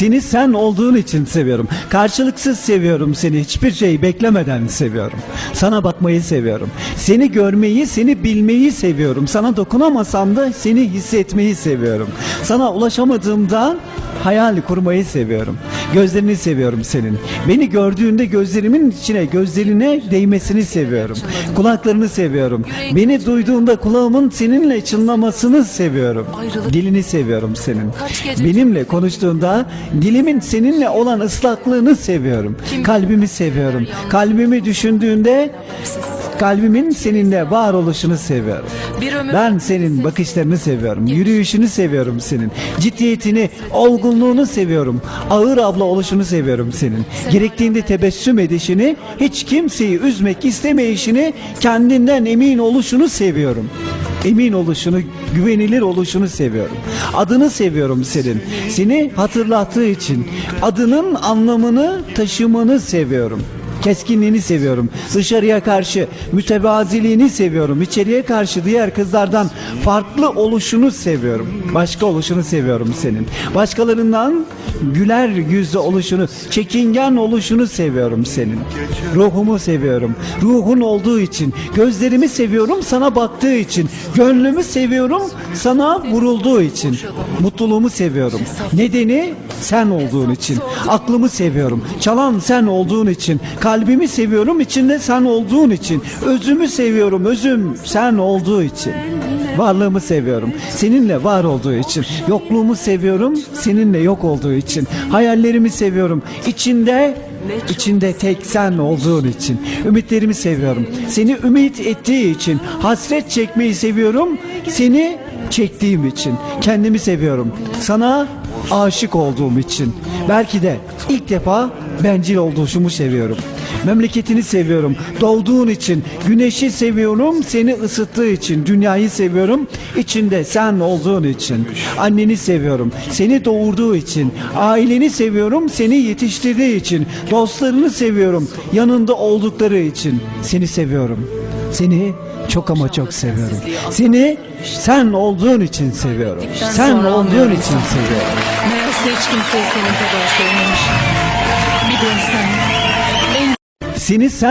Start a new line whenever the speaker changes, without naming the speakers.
Seni sen olduğun için seviyorum. Karşılıksız seviyorum seni. Hiçbir şey beklemeden seviyorum. Sana bakmayı seviyorum. Seni görmeyi, seni bilmeyi seviyorum. Sana dokunamasam da seni hissetmeyi seviyorum. Sana ulaşamadığımda hayal kurmayı seviyorum. Gözlerini seviyorum senin. Beni gördüğünde gözlerimin içine, gözlerine değmesini seviyorum. Kulaklarını seviyorum. Beni duyduğunda kulağımın seninle çınlamasını seviyorum. Dilini seviyorum senin. Benimle konuştuğunda dilimin seninle olan ıslaklığını seviyorum. Kalbimi seviyorum. Kalbimi düşündüğünde kalbimin seninle var oluşunu seviyorum. Ben senin bakışlarını seviyorum. Yürüyüşünü seviyorum senin. Ciddiyetini, olgunluğunu seviyorum. Ağır abla oluşunu seviyorum senin. Gerektiğinde tebessüm edişini, hiç kimseyi üzmek istemeyişini, kendinden emin oluşunu seviyorum. Emin oluşunu, güvenilir oluşunu seviyorum. Adını seviyorum senin. Seni hatırlattığı için adının anlamını taşımanı seviyorum. Keskinliğini seviyorum. Dışarıya karşı mütevaziliğini seviyorum. İçeriye karşı diğer kızlardan farklı oluşunu seviyorum. Başka oluşunu seviyorum senin. Başkalarından güler yüzlü oluşunu, çekingen oluşunu seviyorum senin. Ruhumu seviyorum. Ruhun olduğu için. Gözlerimi seviyorum sana baktığı için. Gönlümü seviyorum sana vurulduğu için. Mutluluğumu seviyorum. Nedeni sen olduğun için. Aklımı seviyorum. Çalan sen olduğun için. Kalbimi seviyorum içinde sen olduğun için. Özümü seviyorum. Özüm sen olduğu için. Varlığımı seviyorum. Seninle var olduğu için. Yokluğumu seviyorum. Seninle yok olduğu için. Hayallerimi seviyorum. İçinde içinde tek sen olduğun için. Ümitlerimi seviyorum. Seni ümit ettiği için. Hasret çekmeyi seviyorum. Seni çektiğim için. Kendimi seviyorum. Sana aşık olduğum için. Belki de ilk defa bencil olduğumu seviyorum. Memleketini seviyorum. Doğduğun için. Güneşi seviyorum. Seni ısıttığı için. Dünyayı seviyorum. İçinde sen olduğun için. Anneni seviyorum. Seni doğurduğu için. Aileni seviyorum. Seni yetiştirdiği için. Dostlarını seviyorum. Yanında oldukları için. Seni seviyorum. Seni çok ama çok seviyorum. Seni sen olduğun için seviyorum. Sen olduğun için seviyorum.
meğerse hiç kimseyi senin kadar sevmemiş. Bir. En
Seni sen